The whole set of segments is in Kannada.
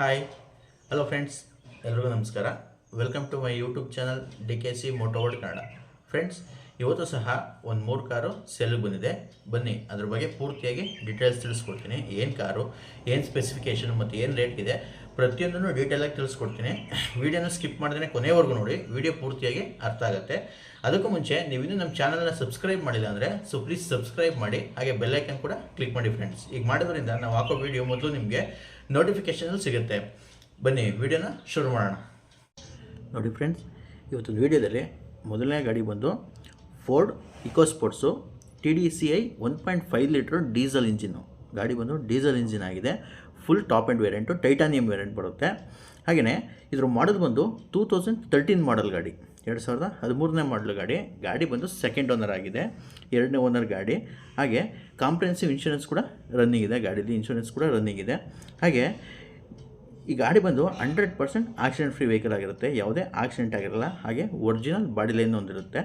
ಹಾಯ್ ಹಲೋ ಫ್ರೆಂಡ್ಸ್ ಎಲ್ರಿಗೂ ನಮಸ್ಕಾರ. Welcome to my YouTube channel D K C Motoworld Kannada friends ಇವತ್ತು ಸಹ ಒಂದು ಮೂರು ಕಾರು ಸೆಲ್ಗೆ ಬಂದಿದೆ. ಬನ್ನಿ, ಅದ್ರ ಬಗ್ಗೆ ಪೂರ್ತಿಯಾಗಿ ಡೀಟೇಲ್ಸ್ ತಿಳಿಸ್ಕೊಡ್ತೀನಿ. ಏನು ಕಾರು, ಏನು ಸ್ಪೆಸಿಫಿಕೇಷನ್ ಮತ್ತು ಏನು ರೇಟ್ ಇದೆ. ಪ್ರತಿಯೊಂದನ್ನು ಡೀಟೇಲಾಗಿ ತಿಳಿಸ್ಕೊಡ್ತೀನಿ. ವೀಡಿಯೋನ ಸ್ಕಿಪ್ ಮಾಡಿದ್ರೆ ಕೊನೆವರೆಗೂ ನೋಡಿ, ವಿಡಿಯೋ ಪೂರ್ತಿಯಾಗಿ ಅರ್ಥ ಆಗುತ್ತೆ. ಅದಕ್ಕೂ ಮುಂಚೆ ನೀವು ಇನ್ನೂ ನಮ್ಮ ಚಾನಲ್ನ ಸಬ್ಸ್ಕ್ರೈಬ್ ಮಾಡಿಲ್ಲ ಅಂದರೆ ಸೊ ಪ್ಲೀಸ್ ಸಬ್ಸ್ಕ್ರೈಬ್ ಮಾಡಿ, ಹಾಗೆ ಬೆಲ್ಲೈಕನ್ ಕೂಡ ಕ್ಲಿಕ್ ಮಾಡಿ ಫ್ರೆಂಡ್ಸ್ ಈಗ ಮಾಡೋದ್ರಿಂದ ನಾವು ಹಾಕೋ ವಿಡಿಯೋ ಮೊದಲು ನಿಮಗೆ ನೋಟಿಫಿಕೇಷನ್ ಸಿಗುತ್ತೆ. ಬನ್ನಿ, ವಿಡಿಯೋನ ಶುರು ಮಾಡೋಣ. ನೋಡಿ ಫ್ರೆಂಡ್ಸ್ ಇವತ್ತು ವಿಡಿಯೋದಲ್ಲಿ ಮೊದಲನೇ ಗಾಡಿ ಬಂದು Ford Eco Sports T D C I one point five litre diesel engine ಗಾಡಿ ಬಂದು ಡೀಸೆಲ್ ಇಂಜಿನ್ ಆಗಿದೆ. Full top end variant titanium variant ಬರುತ್ತೆ. ಹಾಗೆಯೇ ಇದ್ರ ಮಾಡೋದು ಬಂದು ಟೂ ತೌಸಂಡ್ ತರ್ಟೀನ್ ಮಾಡಲ್ ಗಾಡಿ, ಎರಡು ಸಾವಿರದ ಹದಿಮೂರನೇ ಮಾಡಲ್ ಗಾಡಿ. ಗಾಡಿ ಬಂದು ಸೆಕೆಂಡ್ ಓನರ್ ಆಗಿದೆ, ಎರಡನೇ ಓನರ್ ಗಾಡಿ. ಹಾಗೆ ಕಾಂಪ್ರಿಹೆನ್ಸಿವ್ ಇನ್ಶೂರೆನ್ಸ್ ಕೂಡ ರನ್ನಿಂಗ್ ಇದೆ, ಗಾಡೀಲಿ ಇನ್ಶೂರೆನ್ಸ್ ಕೂಡ ರನ್ನಿಂಗ್ ಇದೆ. ಹಾಗೆ ಈ ಗಾಡಿ ಬಂದು hundred percent accident free vehicle ಆಗಿರುತ್ತೆ, ಯಾವುದೇ ಆಕ್ಸಿಡೆಂಟ್ ಆಗಿರಲ್ಲ, ಹಾಗೆ ಒರಿಜಿನಲ್ ಬಾಡಿ ಲೈನ್ ಹೊಂದಿರುತ್ತೆ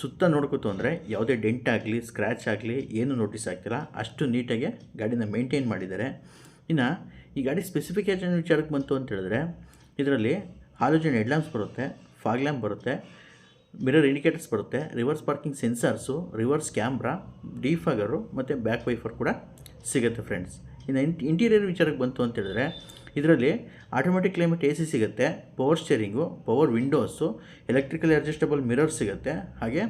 ಸುತ್ತ ನೋಡ್ಕೋತು ಅಂದರೆ ಯಾವುದೇ ಡೆಂಟ್ ಆಗಲಿ ಸ್ಕ್ರ್ಯಾಚ್ ಆಗಲಿ, ಏನು ನೋಟಿಸ್ ಆಗ್ತಿಲ್ಲ, ಅಷ್ಟು ನೀಟಾಗಿ ಗಾಡಿನ ಮೇಂಟೈನ್ ಮಾಡಿದ್ದಾರೆ. ಇನ್ನು ಈ ಗಾಡಿ ಸ್ಪೆಸಿಫಿಕೇಷನ್ ವಿಚಾರಕ್ಕೆ ಬಂತು ಅಂತ ಹೇಳಿದ್ರೆ, ಇದರಲ್ಲಿ ಹಾಲೋಜನ್ ಹೆಡ್ಲ್ಯಾಂಪ್ಸ್ ಬರುತ್ತೆ ಫಾಗ್ ಲ್ಯಾಂಪ್ ಬರುತ್ತೆ ಮಿರರ್ ಇಂಡಿಕೇಟರ್ಸ್ ಬರುತ್ತೆ reverse parking sensors reverse camera defogger ಮತ್ತು ಬ್ಯಾಕ್ ವೈಫರ್ ಕೂಡ ಸಿಗುತ್ತೆ ಫ್ರೆಂಡ್ಸ್ ಇನ್ನು ಇಂಟ್ ಇಂಟೀರಿಯರ್ ವಿಚಾರಕ್ಕೆ ಬಂತು ಅಂತ ಹೇಳಿದ್ರೆ, ಇದರಲ್ಲಿ ಆಟೋಮೆಟಿಕ್ ಕ್ಲೈಮೇಟ್ ಎ ಸಿ ಸಿಗುತ್ತೆ power steering power windows electrical adjustable mirror ಸಿಗುತ್ತೆ, ಹಾಗೆ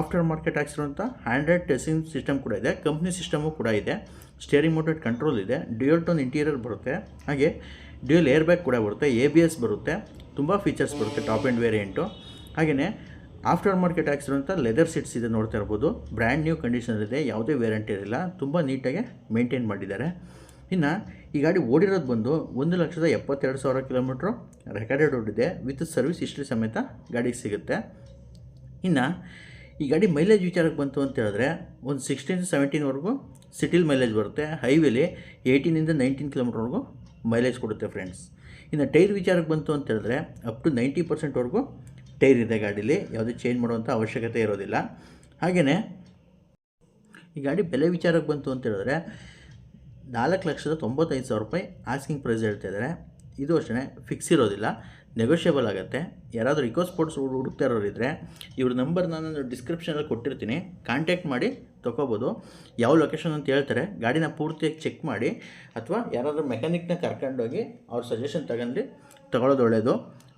ಆಫ್ಟರ್ ಮಾರ್ಕೆಟ್ ಹಾಕ್ಸಿರುವಂಥ ಹ್ಯಾಂಡ್ರೆಡ್ ಟೆಸಿಂಗ್ ಸಿಸ್ಟಮ್ ಕೂಡ ಇದೆ ಕಂಪ್ನಿ ಸಿಸ್ಟಮು ಕೂಡ ಇದೆ. ಸ್ಟೇರಿಂಗ್ ಮೋಟೆಡ್ ಕಂಟ್ರೋಲ್ ಇದೆ ಡ್ಯೂಯಲ್ ಟೋನ್ ಇಂಟೀರಿಯರ್ ಬರುತ್ತೆ, ಹಾಗೆ ಡ್ಯೂಯಲ್ ಏರ್ ಬ್ಯಾಗ್ ಕೂಡ ಬರುತ್ತೆ ಎ ಬಿ ಎಸ್ ಬರುತ್ತೆ, ತುಂಬ ಫೀಚರ್ಸ್ ಬರುತ್ತೆ ಟಾಪ್ ಆ್ಯಂಡ್ ವೇರಿಯಂಟು ಹಾಗೆಯೇ ಆಫ್ಟರ್ ಮಾರ್ಕೆಟ್ ಹಾಕ್ಸಿರುವಂಥ ಲೆದರ್ ಸೀಟ್ಸ್ ಇದೆ ನೋಡ್ತಾ ಇರ್ಬೋದು ಬ್ರ್ಯಾಂಡ್ ನ್ಯೂ ಕಂಡೀಷನ್ ಇದೆ, ಯಾವುದೇ ವ್ಯಾರಂಟಿ ಇರಲಿಲ್ಲ ತುಂಬ ನೀಟಾಗಿ ಮೇಂಟೈನ್ ಮಾಡಿದ್ದಾರೆ. ಇನ್ನು ಈ ಗಾಡಿ ಓಡಿರೋದು ಬಂದು ಒಂದು ಲಕ್ಷದ ಎಪ್ಪತ್ತೆರಡು ಸಾವಿರ ಕಿಲೋಮೀಟ್ರು ರೆಕಾರ್ಡೆಡ್ ಓಡಿದೆ ವಿತ್ ಸರ್ವಿಸ್ ಹಿಸ್ಟ್ರಿ ಸಮೇತ ಗಾಡಿಗೆ ಸಿಗುತ್ತೆ. ಇನ್ನು ಈ ಗಾಡಿ ಮೈಲೇಜ್ ವಿಚಾರಕ್ಕೆ ಬಂತು ಅಂತ ಹೇಳಿದ್ರೆ, ಒಂದು ಸಿಕ್ಸ್ಟೀನ್ ಸೆವೆಂಟೀನ್ವರೆಗೂ ಸಿಟಿಲಿ ಮೈಲೇಜ್ ಬರುತ್ತೆ. ಹೈವೇಲಿ ಏಯ್ಟೀನಿಂದ ನೈನ್ಟೀನ್ ಕಿಲೋಮೀಟ್ರ್ವರೆಗೂ ಮೈಲೇಜ್ ಕೊಡುತ್ತೆ ಫ್ರೆಂಡ್ಸ್. ಇನ್ನು ಟೈರ್ ವಿಚಾರಕ್ಕೆ ಬಂತು ಅಂತ ಹೇಳಿದ್ರೆ ಅಪ್ ಟು ನೈಂಟಿ ಪರ್ಸೆಂಟ್ವರೆಗೂ ಟೈರ್ ಇದೆ ಗಾಡೀಲಿ. ಯಾವುದೇ ಚೇಂಜ್ ಮಾಡುವಂಥ ಅವಶ್ಯಕತೆ ಇರೋದಿಲ್ಲ. ಹಾಗೆಯೇ ಈ ಗಾಡಿ ಬೆಲೆ ವಿಚಾರಕ್ಕೆ ಬಂತು ಅಂತ ಹೇಳಿದ್ರೆ ನಾಲ್ಕು ಲಕ್ಷದ ತೊಂಬತ್ತೈದು ಸಾವಿರ ರೂಪಾಯಿ ಆಸ್ಕಿಂಗ್ ಪ್ರೈಸ್ ಹೇಳ್ತಾ ಇದ್ದಾರೆ. ಇದು ಅಷ್ಟೇ ಫಿಕ್ಸ್ ಇರೋದಿಲ್ಲ. ನೆಗೋಷಿಯಬಲ್ ಆಗುತ್ತೆ. ಯಾರಾದರೂ ಇಕೋ ಸ್ಪೋರ್ಟ್ಸ್ ಹುಡುಕ್ತಾ ಇರೋರಿದ್ರೆ ಇವ್ರ ನಂಬರ್ ನಾನು ಡಿಸ್ಕ್ರಿಪ್ಷನಲ್ಲಿ ಕೊಟ್ಟಿರ್ತೀನಿ. ಕಾಂಟ್ಯಾಕ್ಟ್ ಮಾಡಿ ತೊಗೋಬೋದು. ಯಾವ ಲೊಕೇಶನ್ ಅಂತ ಹೇಳ್ತಾರೆ, ಗಾಡಿನ ಪೂರ್ತಿಯಾಗಿ ಚೆಕ್ ಮಾಡಿ, ಅಥವಾ ಯಾರಾದರೂ ಮೆಕ್ಯಾನಿಕ್ನ ಕರ್ಕೊಂಡೋಗಿ ಅವ್ರ ಸಜೆಷನ್ ತಗೊಂಡು ತಗೊಳ್ಳೋದು ಒಳ್ಳೆಯದು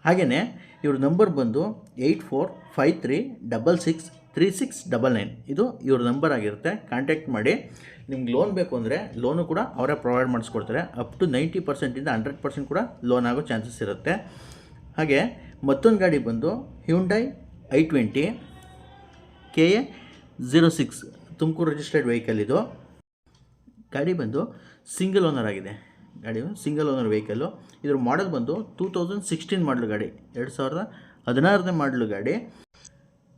ಹಾಗೆಯೇ ಇವ್ರ ನಂಬರ್ ಬಂದು eight four five three double six three six double nine ಇದು ಇವ್ರ ನಂಬರ್ ಆಗಿರುತ್ತೆ. ಕಾಂಟ್ಯಾಕ್ಟ್ ಮಾಡಿ. ನಿಮ್ಗೆ ಲೋನ್ ಬೇಕು ಅಂದರೆ ಲೋನು ಕೂಡ ಅವರೇ ಪ್ರೊವೈಡ್ ಮಾಡಿಸ್ಕೊಡ್ತಾರೆ. ಅಪ್ ಟು ನೈಂಟಿ ಪರ್ಸೆಂಟಿಂದ ಹಂಡ್ರೆಡ್ ಪರ್ಸೆಂಟ್ ಕೂಡ ಲೋನ್ ಆಗೋ ಚಾನ್ಸಸ್ ಇರುತ್ತೆ. ಹಾಗೆ ಮತ್ತೊಂದು ಗಾಡಿ ಬಂದು Hyundai i twenty K A zero six Tumakuru registered vehicle ಇದು. ಗಾಡಿ ಬಂದು ಸಿಂಗಲ್ ಓನರ್ ಆಗಿದೆ. ಗಾಡಿ ಸಿಂಗಲ್ ಓನರ್ ವೆಹಿಕಲ್ಲು ಇದ್ರ ಮಾಡಲ್ ಬಂದು ಟೂ ತೌಸಂಡ್ ಸಿಕ್ಸ್ಟೀನ್ ಮಾಡಲು ಗಾಡಿ, ಎರಡು ಸಾವಿರದ ಹದಿನಾರನೇ ಮಾಡಲು ಗಾಡಿ.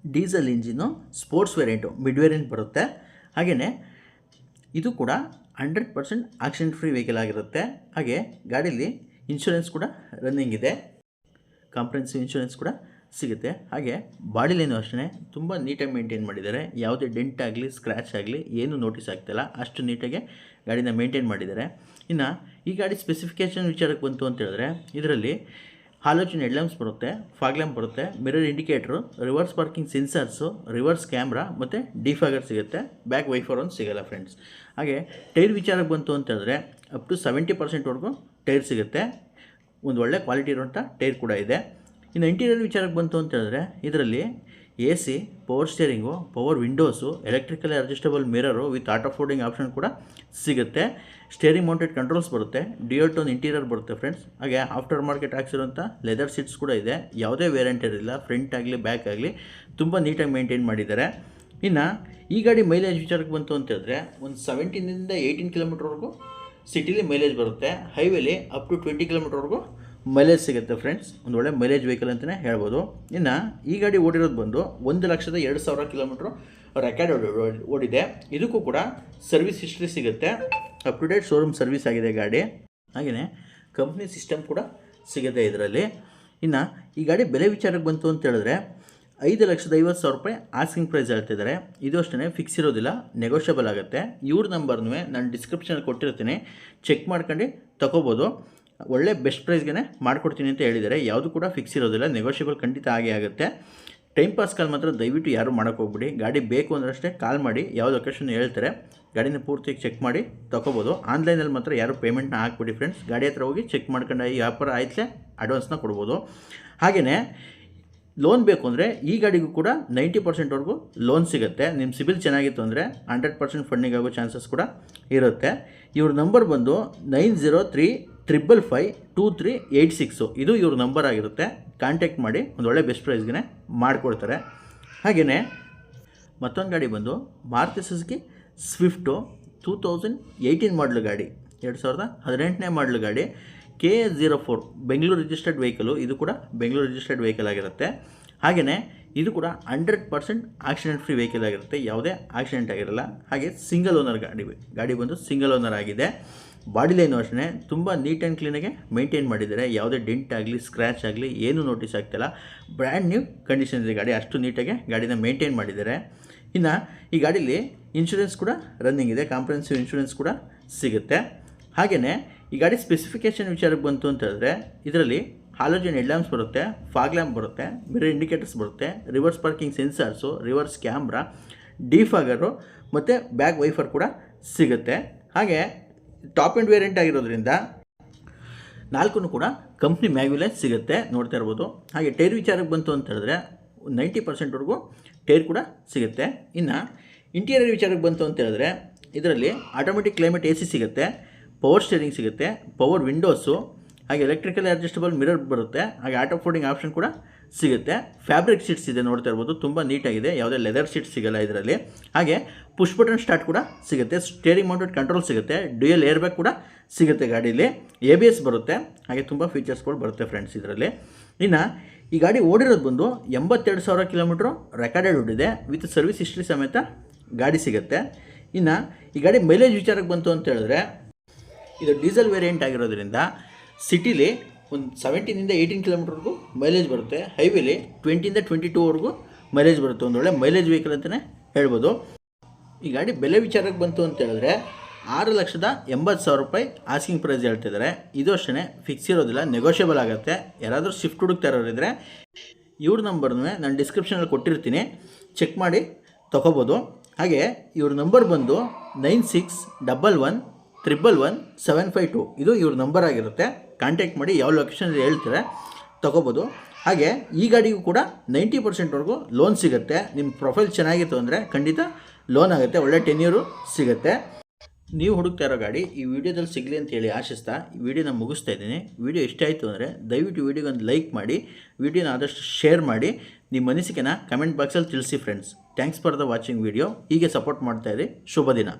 Diesel engine sports variant mid variant ಬರುತ್ತೆ. ಹಾಗೆಯೇ ಇದು ಕೂಡ hundred percent accident free vehicle ಆಗಿರುತ್ತೆ. ಹಾಗೆ ಗಾಡೀಲಿ ಇನ್ಶೂರೆನ್ಸ್ ಕೂಡ ರನ್ನಿಂಗ್ ಇದೆ. ಕಾಂಪ್ರೆನ್ಸಿವ್ ಇನ್ಶೂರೆನ್ಸ್ ಕೂಡ ಸಿಗುತ್ತೆ. ಹಾಗೆ ಬಾಡಿ ಲೈನು ಅಷ್ಟೇ ತುಂಬ ನೀಟಾಗಿ ಮೇಂಟೈನ್ ಮಾಡಿದ್ದಾರೆ. ಯಾವುದೇ ಡೆಂಟ್ ಆಗಲಿ ಸ್ಕ್ರ್ಯಾಚ್ ಆಗಲಿ, ಏನು ನೋಟಿಸ್ ಆಗ್ತಿಲ್ಲ. ಅಷ್ಟು ನೀಟಾಗಿ ಗಾಡಿನ ಮೇಂಟೈನ್ ಮಾಡಿದ್ದಾರೆ. ಇನ್ನು ಈ ಗಾಡಿ ಸ್ಪೆಸಿಫಿಕೇಷನ್ ವಿಚಾರಕ್ಕೆ ಬಂತು ಅಂತ ಹೇಳಿದ್ರೆ, ಇದರಲ್ಲಿ ಹಾಲೋಚಿನ ಹೆಡ್ಲ್ಯಾಂಪ್ಸ್ ಬರುತ್ತೆ ಫಾಗ್ಲ್ಯಾಂಪ್ ಬರುತ್ತೆ mirror indicator reverse parking sensors reverse camera ಮತ್ತು ಡಿಫಾಗರ್ ಸಿಗುತ್ತೆ. ಬ್ಯಾಕ್ ವೈಫರ್ ಒಂದು ಸಿಗಲ್ಲ ಫ್ರೆಂಡ್ಸ್ ಹಾಗೆ ಟೈರ್ ವಿಚಾರಕ್ಕೆ ಬಂತು ಅಂತ ಹೇಳಿದ್ರೆ ಅಪ್ ಟು ಸೆವೆಂಟಿ ಪರ್ಸೆಂಟ್ವರೆಗೂ ಟೈರ್ ಸಿಗುತ್ತೆ. ಒಂದು ಒಳ್ಳೆ ಕ್ವಾಲಿಟಿ ಇರುವಂಥ ಟೈರ್ ಕೂಡ ಇದೆ. ಇನ್ನು ಇಂಟೀರಿಯರ್ ವಿಚಾರಕ್ಕೆ ಬಂತು ಅಂತ ಹೇಳಿದ್ರೆ, ಇದರಲ್ಲಿ A C power steering power windows electrical adjustable mirror with auto folding option ಕೂಡ ಸಿಗುತ್ತೆ. ಸ್ಟೇರಿಂಗ್ ಮೌಂಟೆಡ್ ಕಂಟ್ರೋಲ್ಸ್ ಬರುತ್ತೆ. ಡಿಯೋ ಟೋನ್ ಇಂಟೀರಿಯರ್ ಬರುತ್ತೆ ಫ್ರೆಂಡ್ಸ್ ಹಾಗೆ ಆಫ್ಟರ್ ಮಾರ್ಕೆಟ್ ಹಾಕ್ಸಿರೋಂಥ ಲೆದರ್ ಸೀಟ್ಸ್ ಕೂಡ ಇದೆ. ಯಾವುದೇ ವೇರಿಯಂಟ್ ಇರಲಿಲ್ಲ ಫ್ರಂಟ್ ಆಗಲಿ ಬ್ಯಾಕ್ ಆಗಲಿ ತುಂಬ ನೀಟಾಗಿ ಮೇಂಟೈನ್ ಮಾಡಿದ್ದಾರೆ. ಇನ್ನು ಈ ಗಾಡಿ ಮೈಲೇಜ್ ವಿಚಾರಕ್ಕೆ ಬಂತು ಅಂತ ಹೇಳಿದ್ರೆ, ಒಂದು ಸೆವೆಂಟೀನಿಂದ ಏಯ್ಟೀನ್ ಕಿಲೋಮೀಟ್ರ್ವರೆಗೂ ಸಿಟಿಲಿ ಮೈಲೇಜ್ ಬರುತ್ತೆ. ಹೈವೇಲಿ ಅಪ್ ಟು ಟ್ವೆಂಟಿ ಕಿಲೋಮೀಟರ್ವರೆಗೂ ಮೈಲೇಜ್ ಸಿಗುತ್ತೆ ಫ್ರೆಂಡ್ಸ್ ಒಂದು ಒಳ್ಳೆ ಮೈಲೇಜ್ ವೆಹಿಕಲ್ ಅಂತಲೇ ಹೇಳ್ಬೋದು. ಇನ್ನು ಈ ಗಾಡಿ ಓಡಿರೋದು ಬಂದು ಒಂದು ಲಕ್ಷದ ಎರಡು ಸಾವಿರ ಕಿಲೋಮೀಟ್ರು ರೆಕಾರ್ಡ್ ಓಡಿದೆ. ಇದಕ್ಕೂ ಕೂಡ ಸರ್ವಿಸ್ ಹಿಸ್ಟ್ರಿ ಸಿಗುತ್ತೆ. Up to date showroom service ಆಗಿದೆ ಗಾಡಿ. ಹಾಗೆಯೇ ಕಂಪ್ನಿ ಸಿಸ್ಟಮ್ ಕೂಡ ಸಿಗುತ್ತೆ ಇದರಲ್ಲಿ. ಇನ್ನು ಈ ಗಾಡಿ ಬೆಲೆ ವಿಚಾರಕ್ಕೆ ಬಂತು ಅಂತ ಹೇಳಿದ್ರೆ ಐದು ಲಕ್ಷದ ಐವತ್ತು ಸಾವಿರ ರೂಪಾಯಿ ಆಸ್ಕಿಂಗ್ ಪ್ರೈಸ್ ಹೇಳ್ತಿದ್ದಾರೆ. ಇದು ಅಷ್ಟೇ ಫಿಕ್ಸ್ ಇರೋದಿಲ್ಲ ನೆಗೋಷಿಯಬಲ್ ಆಗುತ್ತೆ. ಇವ್ರ ನಂಬರ್ನೂ ನಾನು ಡಿಸ್ಕ್ರಿಪ್ಷನಲ್ಲಿ ಕೊಟ್ಟಿರ್ತೀನಿ. ಚೆಕ್ ಮಾಡ್ಕೊಂಡು ತಗೋಬೋದು. ಒಳ್ಳೆ ಬೆಸ್ಟ್ ಪ್ರೈಸ್ಗೆ ಮಾಡಿಕೊಡ್ತೀನಿ ಅಂತ ಹೇಳಿದ್ದಾರೆ. ಯಾವುದು ಕೂಡ ಫಿಕ್ಸ್ ಇರೋದಿಲ್ಲ ನೆಗೋಷಿಯಬಲ್ ಖಂಡಿತ ಆಗೇ ಆಗುತ್ತೆ. ಟೈಮ್ ಪಾಸ್ ಕಾಲ್ ಮಾತ್ರ ದಯವಿಟ್ಟು ಯಾರು ಹೋಗ್ಬಿಡಿ. ಗಾಡಿ ಬೇಕು ಅಂದ್ರಷ್ಟೇ ಕಾಲ್ ಮಾಡಿ ಯಾವ ಲೊಕೇಶನ್ ಹೇಳ್ತಾರೆ. ಗಾಡಿನ ಪೂರ್ತಿಯಾಗಿ ಚೆಕ್ ಮಾಡಿ ತೊಗೋಬೋದು. ಆನ್ಲೈನಲ್ಲಿ ಮಾತ್ರ ಯಾರು ಪೇಮೆಂಟ್ನ ಹಾಕ್ಬಿಡಿ ಫ್ರೆಂಡ್ಸ್ ಗಾಡಿ ಹತ್ರ ಹೋಗಿ ಚೆಕ್ ಮಾಡ್ಕೊಂಡು ಈ ವ್ಯಾಪಾರ ಆಯ್ತಲೆ? ಅಡ್ವಾನ್ಸ್ನ ಕೊಡ್ಬೋದು. ಹಾಗೆಯೇ ಲೋನ್ ಬೇಕು ಅಂದರೆ ಈ ಗಾಡಿಗೂ ಕೂಡ ನೈಂಟಿ ಪರ್ಸೆಂಟ್ವರೆಗೂ ಲೋನ್ ಸಿಗುತ್ತೆ. ನಿಮ್ಮ ಸಿಬಿಲ್ ಚೆನ್ನಾಗಿತ್ತು ಅಂದರೆ ಹಂಡ್ರೆಡ್ ಪರ್ಸೆಂಟ್ ಫಂಡಿಂಗ್ ಆಗೋ ಚಾನ್ಸಸ್ ಕೂಡ ಇರುತ್ತೆ. ಇವ್ರ ನಂಬರ್ ಬಂದು nine zero three triple five two three eight six ಇದು ಇವ್ರ ನಂಬರ್ ಆಗಿರುತ್ತೆ. ಕಾಂಟ್ಯಾಕ್ಟ್ ಮಾಡಿ ಒಂದು ಒಳ್ಳೆ ಬೆಸ್ಟ್ ಪ್ರೈಸ್ಗೆ ಮಾಡಿಕೊಡ್ತಾರೆ. ಹಾಗೆಯೇ ಮತ್ತೊಂದು ಗಾಡಿ ಬಂದು Maruti Suzuki Swift two thousand eighteen model ಗಾಡಿ. ಎರಡು ಸಾವಿರದ ಹದಿನೆಂಟನೇ ಮಾಡಲು ಗಾಡಿ. K zero four Bengaluru registered vehicle ಇದು ಕೂಡ ಬೆಂಗಳೂರು ರಿಜಿಸ್ಟರ್ಡ್ ವೆಹಿಕಲ್ ಆಗಿರುತ್ತೆ. ಹಾಗೆಯೇ ಇದು ಕೂಡ hundred percent accident free vehicle ಆಗಿರುತ್ತೆ. ಯಾವುದೇ ಆಕ್ಸಿಡೆಂಟ್ ಆಗಿರಲ್ಲ. ಹಾಗೆ ಸಿಂಗಲ್ ಓನರ್ ಗಾಡಿ ಗಾಡಿ ಬಂದು ಸಿಂಗಲ್ ಓನರ್ ಆಗಿದೆ. ಬಾಡಿ ಲೈನು ಅಷ್ಟೇ ತುಂಬ ನೀಟ್ ಆ್ಯಂಡ್ ಕ್ಲೀನಾಗೆ ಮೇಂಟೈನ್ ಮಾಡಿದ್ದಾರೆ. ಯಾವುದೇ ಡೆಂಟ್ ಆಗಲಿ ಸ್ಕ್ರ್ಯಾಚ್ ಆಗಲಿ, ಏನೂ ನೋಟಿಸ್ ಆಗ್ತಿಲ್ಲ. ಬ್ರ್ಯಾಂಡ್ ನ್ಯೂ ಕಂಡೀಷನ್ ಇದೆ ಗಾಡಿ. ಅಷ್ಟು ನೀಟಾಗಿ ಗಾಡಿನ ಮೇಂಟೈನ್ ಮಾಡಿದ್ದಾರೆ. ಇನ್ನು ಈ ಗಾಡೀಲಿ ಇನ್ಶೂರೆನ್ಸ್ ಕೂಡ ರನ್ನಿಂಗ್ ಇದೆ. ಕಾಂಪ್ರಹೆನ್ಸಿವ್ ಇನ್ಶೂರೆನ್ಸ್ ಕೂಡ ಸಿಗುತ್ತೆ. ಹಾಗೆಯೇ ಈ ಗಾಡಿ ಸ್ಪೆಸಿಫಿಕೇಷನ್ ವಿಚಾರಕ್ಕೆ ಬಂತು ಅಂತ ಹೇಳಿದ್ರೆ, ಇದರಲ್ಲಿ ಹಾಲೋಜನ್ ಹೆಡ್ ಲ್ಯಾಂಪ್ಸ್ ಬರುತ್ತೆ ಫಾಗ್ ಲ್ಯಾಂಪ್ ಬರುತ್ತೆ ಬೇರೆ ಇಂಡಿಕೇಟರ್ಸ್ ಬರುತ್ತೆ reverse parking sensors reverse camera defogger ಮತ್ತು ಬ್ಯಾಕ್ ವೈಫರ್ ಕೂಡ ಸಿಗುತ್ತೆ. ಹಾಗೆ ಟಾಪ್ ಎಂಡ್ ವೇರಿಯಂಟ್ ಆಗಿರೋದ್ರಿಂದ ನಾಲ್ಕು ಕೂಡ ಕಂಪ್ನಿ ಮ್ಯಾಗ್ಯುಲೆನ್ಸ್ ಸಿಗುತ್ತೆ, ನೋಡ್ತಾ ಇರ್ಬೋದು. ಹಾಗೆ ಟೈರ್ ವಿಚಾರಕ್ಕೆ ಬಂತು ಅಂತ ಹೇಳಿದ್ರೆ ನೈಂಟಿ ಪರ್ಸೆಂಟ್ವರೆಗೂ ಟೈರ್ ಕೂಡ ಸಿಗುತ್ತೆ. ಇನ್ನು ಇಂಟೀರಿಯರ್ ವಿಚಾರಕ್ಕೆ ಬಂತು ಅಂತ ಹೇಳಿದ್ರೆ, ಇದರಲ್ಲಿ ಆಟೋಮೆಟಿಕ್ ಕ್ಲೈಮೇಟ್ ಎ ಸಿ ಸಿಗುತ್ತೆ. ಪವರ್ ಸ್ಟೇರಿಂಗ್ ಸಿಗುತ್ತೆ ಪವರ್ ವಿಂಡೋಸು ಹಾಗೆ ಎಲೆಕ್ಟ್ರಿಕಲ್ ಅಡ್ಜಸ್ಟಬಲ್ ಮಿರರ್ ಬರುತ್ತೆ, ಹಾಗೆ ಆಟೋ ಫೋಲ್ಡಿಂಗ್ ಆಪ್ಷನ್ ಕೂಡ ಸಿಗುತ್ತೆ. ಫ್ಯಾಬ್ರಿಕ್ ಸೀಟ್ಸ್ ಇದೆ ನೋಡ್ತಾ ಇರ್ಬೋದು, ತುಂಬ ನೀಟಾಗಿದೆ ಯಾವುದೇ ಲೆದರ್ ಸೀಟ್ಸ್ ಸಿಗಲ್ಲ ಇದರಲ್ಲಿ. ಹಾಗೆ ಪುಷ್ ಬಟನ್ ಸ್ಟಾರ್ಟ್ ಕೂಡ ಸಿಗುತ್ತೆ ಸ್ಟೇರಿಂಗ್ ಮೌಂಟೆಡ್ ಕಂಟ್ರೋಲ್ ಸಿಗುತ್ತೆ ಡ್ಯೂಯಲ್ ಏರ್ ಬ್ಯಾಗ್ ಕೂಡ ಸಿಗುತ್ತೆ ಗಾಡೀಲಿ. ಎ ಬಿ ಎಸ್ ಬರುತ್ತೆ, ಹಾಗೆ ತುಂಬ ಫೀಚರ್ಸ್ಗಳು ಬರುತ್ತೆ ಫ್ರೆಂಡ್ಸ್ ಇದರಲ್ಲಿ. ಇನ್ನು ಈ ಗಾಡಿ ಓಡಿರೋದು ಬಂದು ಎಂಬತ್ತೆರಡು ಸಾವಿರ ಕಿಲೋಮೀಟ್ರು ರೆಕಾರ್ಡೆಡ್ ಓಡಿದೆ ವಿತ್ ಸರ್ವಿಸ್ ಹಿಸ್ಟ್ರಿ ಸಮೇತ ಗಾಡಿ ಸಿಗುತ್ತೆ. ಇನ್ನು ಈ ಗಾಡಿ ಮೈಲೇಜ್ ವಿಚಾರಕ್ಕೆ ಬಂತು ಅಂತ ಹೇಳಿದ್ರೆ ಇದು ಡೀಸೆಲ್ ವೇರಿಯಂಟ್ ಆಗಿರೋದ್ರಿಂದ ಸಿಟಿಲಿ ಒಂದು ಸೆವೆಂಟೀನಿಂದ ಏಯ್ಟೀನ್ ಕಿಲೋಮೀಟರ್ವರೆಗೂ ಮೈಲೇಜ್ ಬರುತ್ತೆ. ಹೈವೇಲಿ ಟ್ವೆಂಟಿಯಿಂದ ಟ್ವೆಂಟಿ ಟೂವರೆಗೂ ಮೈಲೇಜ್ ಬರುತ್ತೆ. ಒಂದು ಒಳ್ಳೆ ಮೈಲೇಜ್ ವೆಹಿಕಲ್ ಅಂತಲೇ ಹೇಳ್ಬೋದು. ಈ ಗಾಡಿ ಬೆಲೆ ವಿಚಾರಕ್ಕೆ ಬಂತು ಅಂತ ಹೇಳಿದ್ರೆ ಆರು ಲಕ್ಷದ ಎಂಬತ್ತು ಸಾವಿರ ರೂಪಾಯಿ ಆಸ್ಕಿಂಗ್ ಪ್ರೈಸ್ ಹೇಳ್ತಿದ್ದಾರೆ ಇದು ಅಷ್ಟೇ ಫಿಕ್ಸ್ ಇರೋದಿಲ್ಲ ನೆಗೋಷಿಯಬಲ್ ಆಗುತ್ತೆ. ಯಾರಾದರೂ ಶಿಫ್ಟ್ ಹುಡುಕ್ತಾ ಇರೋರಿದ್ರೆ ಇವ್ರ ನಂಬರ್ನೂ ನಾನು ಡಿಸ್ಕ್ರಿಪ್ಷನಲ್ಲಿ ಕೊಟ್ಟಿರ್ತೀನಿ. ಚೆಕ್ ಮಾಡಿ ತೊಗೋಬೋದು. ಹಾಗೆ ಇವ್ರ ನಂಬರ್ ಬಂದು nine six double one triple one seven five two ಇದು ಇವ್ರ ನಂಬರ್ ಆಗಿರುತ್ತೆ. ಕಾಂಟ್ಯಾಕ್ಟ್ ಮಾಡಿ ಯಾವ ಲೊಕೇಶನ್ ಹೇಳ್ತಾರೆ, ತೊಗೋಬೋದು. ಹಾಗೆ ಈ ಗಾಡಿಗೂ ಕೂಡ ನೈಂಟಿ ಪರ್ಸೆಂಟ್ವರೆಗೂ ಲೋನ್ ಸಿಗುತ್ತೆ. ನಿಮ್ಮ ಪ್ರೊಫೈಲ್ ಚೆನ್ನಾಗಿತ್ತು ಅಂದರೆ ಖಂಡಿತ ಲೋನ್ ಆಗುತ್ತೆ. ಒಳ್ಳೆ ಟೆನ್ಯೂರು ಸಿಗುತ್ತೆ. ನೀವು ಹುಡುಕ್ತಾ ಇರೋ ಗಾಡಿ, ಈ ವಿಡಿಯೋದಲ್ಲಿ ಸಿಗಲಿ ಅಂತ ಹೇಳಿ ಆಶಿಸ್ತಾ, ಈ ವಿಡಿಯೋನ ಮುಗಿಸ್ತಾ ಇದ್ದೀನಿ. ವಿಡಿಯೋ ಇಷ್ಟ ಆಯಿತು ಅಂದರೆ ದಯವಿಟ್ಟು ವಿಡಿಯೋಗೆ ಒಂದು ಲೈಕ್ ಮಾಡಿ, ವಿಡಿಯೋನ ಆದಷ್ಟು ಶೇರ್ ಮಾಡಿ, ನಿಮ್ಮ ಅನಿಸಿಕೆನ ಕಮೆಂಟ್ ಬಾಕ್ಸಲ್ಲಿ ತಿಳಿಸಿ friends thanks for the watching video ಹೀಗೆ ಸಪೋರ್ಟ್ ಮಾಡ್ತಾ ಇರಿ. ಶುಭ ದಿನ.